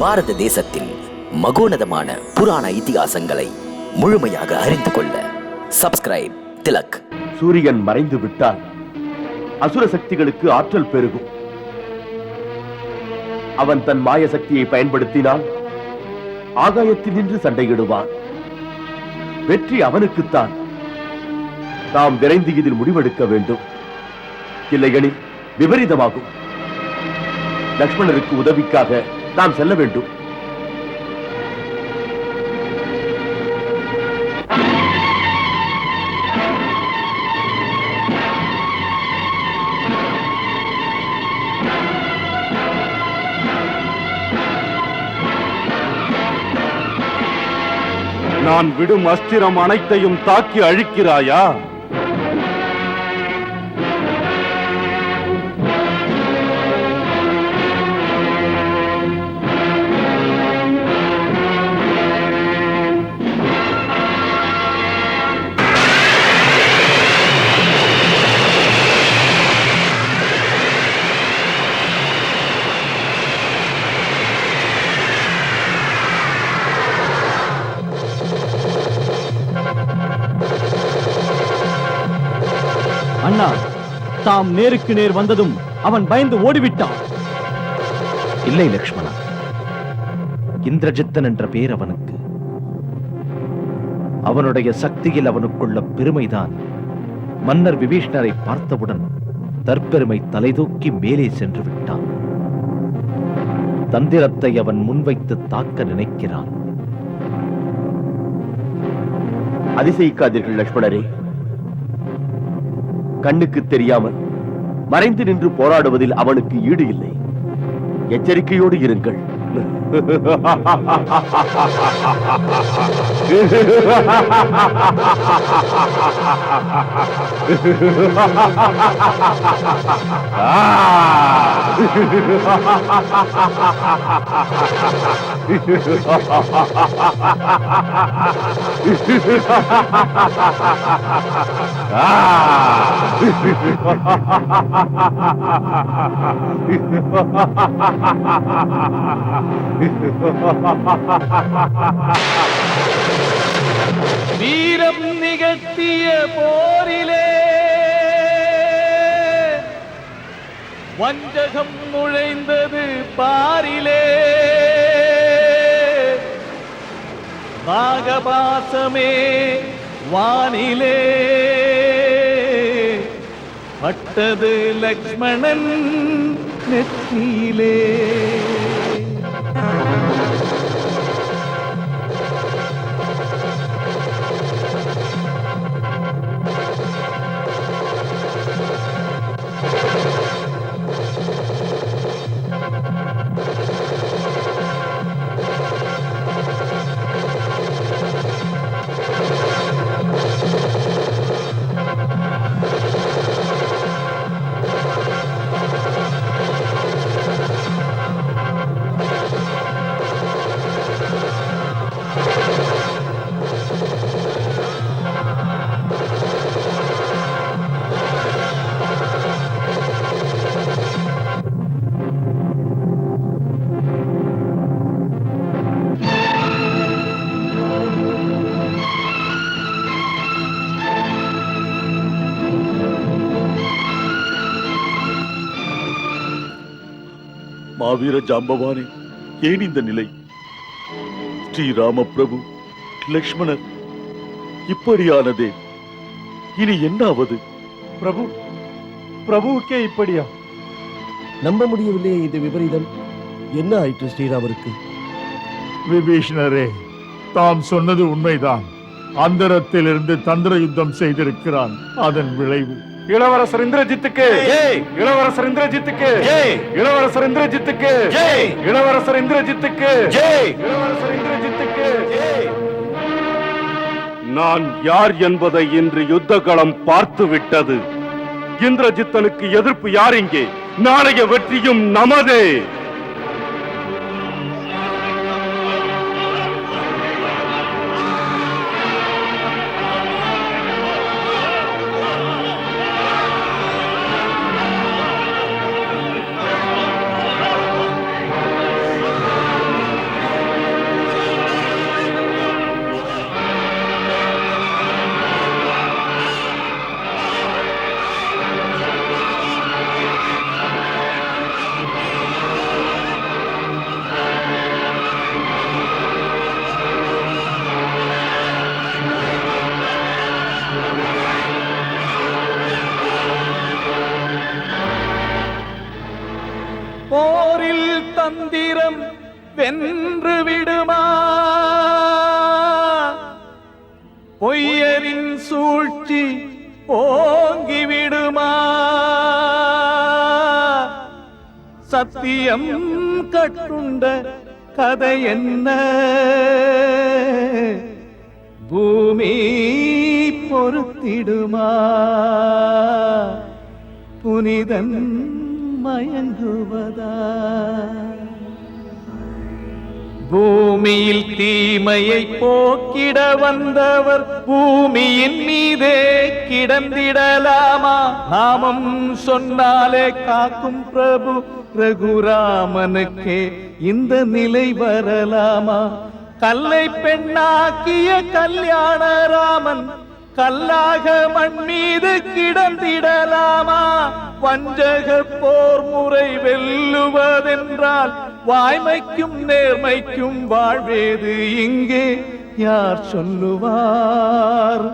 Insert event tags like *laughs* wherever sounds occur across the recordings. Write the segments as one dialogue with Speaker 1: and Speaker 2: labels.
Speaker 1: பாரத தேசத்தின் மகோனதமான புராண இதிகாசங்களை முழுமையாக அறிந்து கொள்ள சப்ஸ்கிரைப் திலக்.
Speaker 2: சூரியன் மறைந்து விட்டால் அசுர சக்திகளுக்கு ஆற்றல் பெருகும். அவன் தன் மாய சக்தியை பயன்படுத்தினால் ஆகாயத்தில் நின்று சண்டையிடுவான். வெற்றி அவனுக்குத்தான். நாம் விரைந்து இதில் முடிவெடுக்க வேண்டும். இல்லையெனில் விபரீதமாகும். லக்ஷ்மணருக்கு உதவிக்காக நாம் செல்ல வேண்டும்.
Speaker 3: நான் விடும் அஸ்திரம் அனைத்தையும் தாக்கி அழிக்கிறாயா?
Speaker 4: அண்ணா தாம் நேருக்கு நேர் வந்ததும் அவன் பயந்து ஓடிவிட்டான்.
Speaker 5: இல்லை லக்ஷ்மணா இந்திரஜித்தன் என்ற பேர் அவனுக்கு. அவனுடைய சக்தியில் அவனுக்குள்ள பெருமைதான். மன்னர் விபீஷ்ணரை பார்த்தவுடன் தற்பெருமை தலைதூக்கி மேலே சென்று விட்டான். தந்திரத்தை அவன் முன்வைத்து தாக்க நினைக்கிறான்.
Speaker 2: அதிசயிக்காதீர்கள் லக்ஷ்மணரே. கண்ணுக்கு தெரியாமல் மறைந்து நின்று போராடுவதில் அவனுக்கு ஈடு இல்லை. எச்சரிக்கையோடு இருங்கள். Ah! *laughs* *laughs*
Speaker 4: வீரம் நிகழ்த்திய போரிலே வஞ்சகம் நுழைந்தது பாரிலே. பாகபாசமே வானிலே. பட்டது லக்ஷ்மணன் நெற்றியிலே. Thank *laughs* you.
Speaker 3: மாவீர ஜாம்பவானே ஏன் இந்த நிலை? ஸ்ரீராம பிரபு லக்ஷ்மணர் இப்படியானதே. இனி என்னாவது?
Speaker 6: பிரபு பிரபுவுக்கே இப்படியா?
Speaker 2: நம்ப முடியவில்லையே இந்த விபரீதம். என்ன ஆயிற்று ஸ்ரீராமருக்கு?
Speaker 6: விபீஷ்ணரே தாம் சொன்னது உண்மைதான். அந்தரத்திலிருந்து தந்திர யுத்தம் செய்திருக்கிறான். அதன் விளைவு. இளவரசர் இந்திரஜித்துக்கு. இளவரசர் இந்திரஜித்துக்கு. இளவரசர் இந்திரஜித்துக்கு. இளவரசர் இந்திரஜித்துக்கு. இளவரசர் இந்திரஜித்துக்கு.
Speaker 3: நான் யார் என்பதை இன்று யுத்த களம் பார்த்து விட்டது இந்திரஜித்தனுக்கு எதிர்ப்பு யார் இங்கே? நாளைய வெற்றியும் நமதே.
Speaker 4: வென்று விடுமா? பொய்யரின் சூழ்ச்சி ஓங்கி விடுமா சத்தியம் கட்டுண்ட கதை என்ன? பூமி பொறுத்திடுமா? புனிதன் மயங்குவதா? பூமியில் தீமையை போக்கிட வந்தவர் பூமியின் மீதே கிடந்திடலாமா? நாமம் சொன்னாலே காக்கும் பிரபு ரகுராமனுக்கே இந்த நிலை வரலாமா? கல்லை பெண்ணாக்கிய கல்யாண ராமன் கல்லாக மண் மீது கிடந்திடலாமா? வஞ்சக போர் முறை வெல்லுவதென்றால் வாய்மைக்கும் நேர்மைக்கும் வாழ்வேது இங்கே. யார் சொல்லுவார்?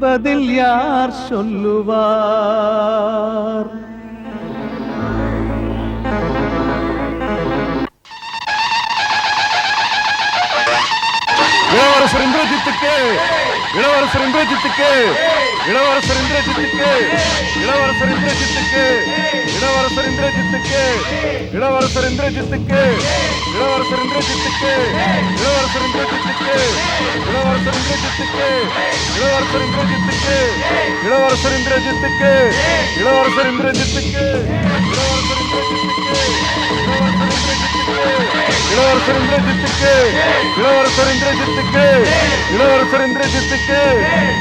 Speaker 4: பதில் யார் சொல்லுவார்?
Speaker 3: இளவரசர் இந்திரஜித்துக்கு இளவரசர் இந்திரஜித்துக்கு இளவரசர் இந்திரஜித்துக்கு இளவரசர் இந்திரஜித்துக்கு. இளவரசர் இந்திரஜித்துக்கு இளவரசர் இந்திரஜித்துக்கு இளவரசர் இந்திரஜித்துக்கு இளவரசர் இந்திரஜித்துக்கு இளவரசர் இந்திரஜித்துக்கு இளவரசர் இந்திரஜித்துக்கு இளவரசர் இந்திரஜித்துக்கு இளவரசர் இந்திரஜித்துக்கு இளவரசர் இந்திரஜித்துக்கு இளவரசர் இந்திரஜித்துக்கு இளவரசர் இந்திரஜித்துக்கு இளவரசர் இந்திரஜித்துக்கு இளவரசர் இந்திரஜித்துக்கு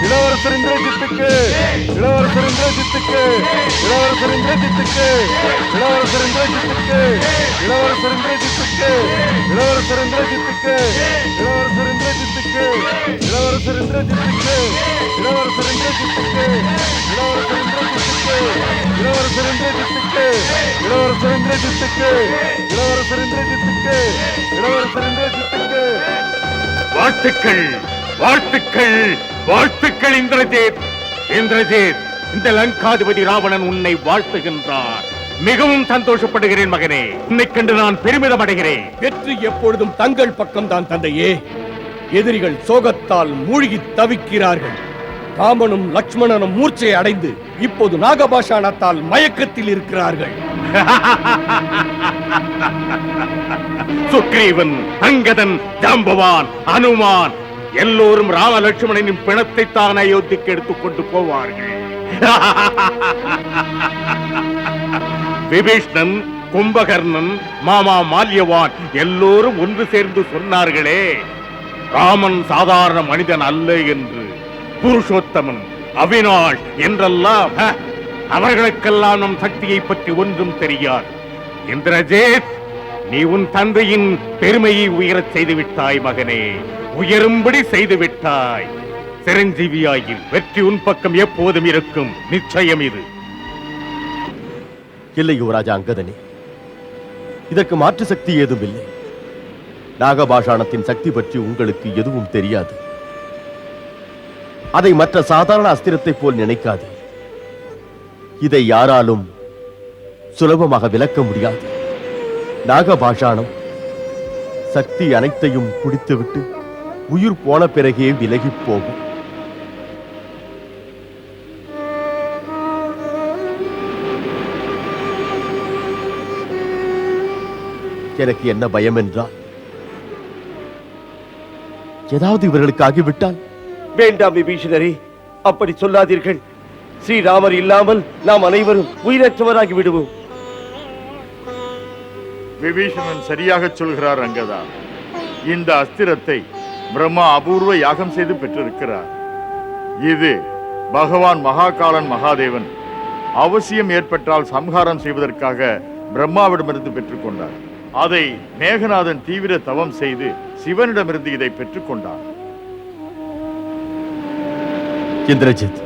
Speaker 3: இளவரசர் இந்திரஜித்துக்கு இளவரசர் இந்திரஜித்துக்கு இளவரசர் இந்திரஜித்துக்கு இளவரசர் இந்திரஜித்துக்கு இளவரசர் இந்திரஜித்துக்கு இளவரசர் இந்திரஜித்துக்கு இளவரசர் இந்திரஜித்துக்கு இளவரசர் இந்திரஜித்துக்கு இளவரசர் இந்திரஜித்துக்கு இளவரசர் இந்திரஜித்துக்கு இளவரசர் இந்திரஜித்துக்கு இளவரசர் இந்திரஜித்துக்கு வாழ்த்துக்கள் வாழ்த்துக்கள் வாழ்த்துக்கள் இந்திரஜித். இந்திரஜித் இந்த லங்காதிபதி ராவணன் உன்னை வாழ்த்துகின்றார். மிகவும் சந்தோஷப்படுகிறேன் மகனே. உன்னை கண்டு நான் பெருமிதம் அடைகிறேன்.
Speaker 7: வெற்றி எப்பொழுதும் தங்கள் பக்கம்தான் தந்தையே. எதிரிகள் சோகத்தால் மூழ்கி தவிக்கிறார்கள். ராமனும் லக்ஷ்மணனும் மூர்ச்சை அடைந்து இப்போது நாகபாஷானத்தால் மயக்கத்தில் இருக்கிறார்கள். *laughs*
Speaker 3: சுக்ரீவன் அங்கதன் ஜாம்பவான் அனுமான் எல்லோரும் ராம லட்சுமணனின் பிணத்தை தான் அயோத்திக்கு எடுத்துக்கொண்டு போவார்கள். *laughs* விபீஷ்ணன் கும்பகர்ணன் மாமா மால்யவான் எல்லோரும் ஒன்று சேர்ந்து சொன்னார்களே ராமன் சாதாரண மனிதன் அல்ல என்று புருஷோத்தமன் அவினாள் என்றெல்லாம் அவர்களுக்கெல்லாம் நம் சக்தியை பற்றி ஒன்றும் தெரியாது. இந்திரஜேத் நீ உன் தந்தையின் பெருமையை உயரச் செய்து விட்டாய் மகனே. உயரும்படி செய்து விட்டாய் சிரஞ்சீவியாயில் வெற்றி உன் பக்கம் எப்போதும் இருக்கும். நிச்சயம் இது.
Speaker 2: இல்லை யுவராஜா அங்கதனே. இதற்கு மாற்று சக்தி ஏதும் இல்லை. நாகபாஷாணத்தின் சக்தி பற்றி உங்களுக்கு எதுவும் தெரியாது. அதை மற்ற சாதாரண அஸ்திரத்தைப் போல் நினைக்காது. இதை யாராலும் சுலபமாக விளக்க முடியாது. நாகபாஷாணம் சக்தி அனைத்தையும் குடித்துவிட்டு உயிர் போன பிறகே விலகிப் போகும். எனக்கு என்ன பயம் என்றால் ஏதாவது இவர்களுக்கு ஆகிவிட்டால்
Speaker 7: வேண்டாம் விபீஷணரே அப்படி சொல்லாதீர்கள். ஸ்ரீராமர் இல்லாமல் நாம் அனைவரும் உயிரற்றவராகி விடுவோம்.
Speaker 6: விபீஷணன் சரியாக சொல்கிறார் அங்கதா இந்த அஸ்திரத்தை பிரம்மா அபூர்வ யாகம் செய்து பெற்றிருக்கிறார். இது பகவான் மகாகாலன் மகாதேவன் அவசியம் ஏற்பட்டால் சம்ஹாரம் செய்வதற்காக பிரம்மாவிடமிருந்து பெற்றுக்கொண்டார் அதை மேகநாதன் தீவிர தவம் செய்து சிவனிடமிருந்து இதை பெற்றுக் கொண்டான்
Speaker 2: இந்திரஜித்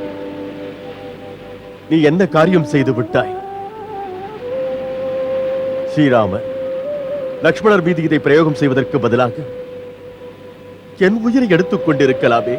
Speaker 2: நீ என்ன காரியம் செய்து விட்டாய்? ஸ்ரீராமர் லக்ஷ்மணர் மீது இதை பிரயோகம் செய்வதற்கு பதிலாக என் உயிரை எடுத்துக் கொண்டிருக்கலாமே.